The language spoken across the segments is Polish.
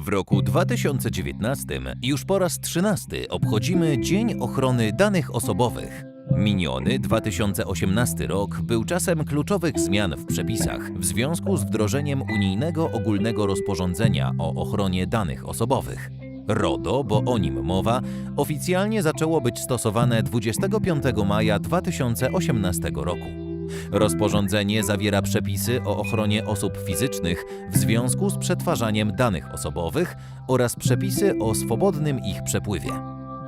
W roku 2019 już po raz 13 obchodzimy Dzień Ochrony Danych Osobowych. Miniony 2018 rok był czasem kluczowych zmian w przepisach w związku z wdrożeniem unijnego ogólnego rozporządzenia o ochronie danych osobowych. RODO, bo o nim mowa, oficjalnie zaczęło być stosowane 25 maja 2018 roku. Rozporządzenie zawiera przepisy o ochronie osób fizycznych w związku z przetwarzaniem danych osobowych oraz przepisy o swobodnym ich przepływie.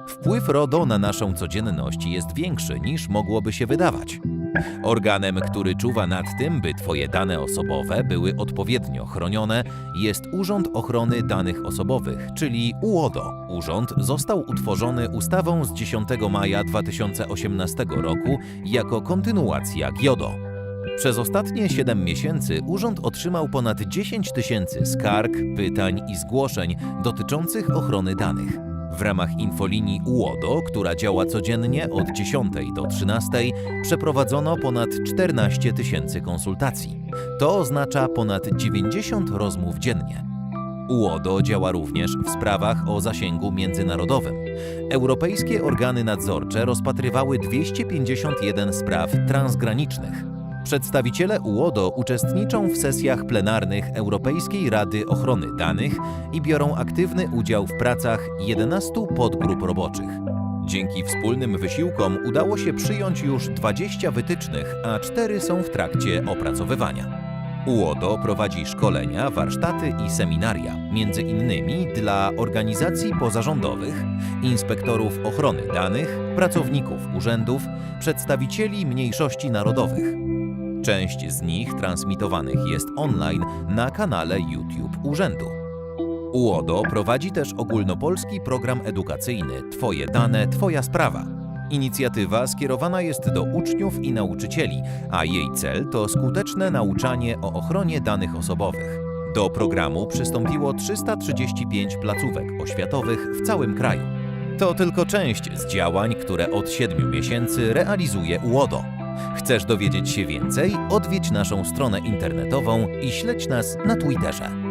Wpływ RODO na naszą codzienność jest większy niż mogłoby się wydawać. Organem, który czuwa nad tym, by Twoje dane osobowe były odpowiednio chronione, jest Urząd Ochrony Danych Osobowych, czyli UODO. Urząd został utworzony ustawą z 10 maja 2018 roku jako kontynuacja GIODO. Przez ostatnie 7 miesięcy urząd otrzymał ponad 10 tysięcy skarg, pytań i zgłoszeń dotyczących ochrony danych. W ramach infolinii UODO, która działa codziennie od 10 do 13, przeprowadzono ponad 14 tysięcy konsultacji. To oznacza ponad 90 rozmów dziennie. UODO działa również w sprawach o zasięgu międzynarodowym. Europejskie organy nadzorcze rozpatrywały 251 spraw transgranicznych. Przedstawiciele UODO uczestniczą w sesjach plenarnych Europejskiej Rady Ochrony Danych i biorą aktywny udział w pracach 11 podgrup roboczych. Dzięki wspólnym wysiłkom udało się przyjąć już 20 wytycznych, a 4 są w trakcie opracowywania. UODO prowadzi szkolenia, warsztaty i seminaria, między innymi dla organizacji pozarządowych, inspektorów ochrony danych, pracowników urzędów, przedstawicieli mniejszości narodowych. Część z nich transmitowanych jest online na kanale YouTube Urzędu. UODO prowadzi też ogólnopolski program edukacyjny Twoje dane, Twoja sprawa. Inicjatywa skierowana jest do uczniów i nauczycieli, a jej cel to skuteczne nauczanie o ochronie danych osobowych. Do programu przystąpiło 335 placówek oświatowych w całym kraju. To tylko część z działań, które od 7 miesięcy realizuje UODO. Chcesz dowiedzieć się więcej? Odwiedź naszą stronę internetową i śledź nas na Twitterze.